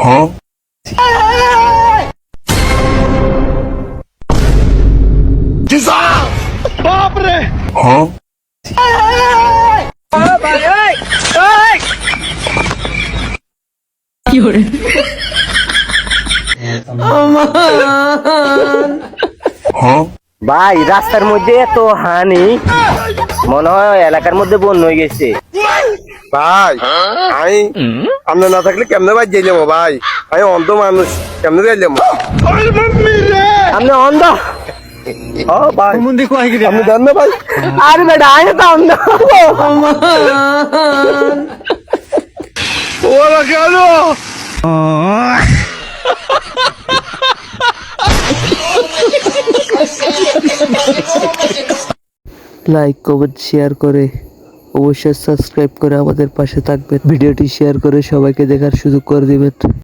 হ্যাঁ হ্যাঁ ভাই রাস্তার মধ্যে এত হানি মনে হয় এলাকার মধ্যে বন্যা হয়ে গেছে। ভাই আমি আপনি না থাকলে কেমনে ভাই যাইলাম ভাই? আমি অন্ধ মানুষ কেমনে যাইলাম আপনি অন্ধ। ও ভাই আপনি জান না ভাই? আরে বেটা আমি তো অন্ধ। ওরা কেন? লাইক কমেন্ট শেয়ার করে। অবশ্যই সাবস্ক্রাইব করে আমাদের পাশে থাকবেন। ভিডিওটি শেয়ার করে সবাইকে দেখার সুযোগ করে দিবেন।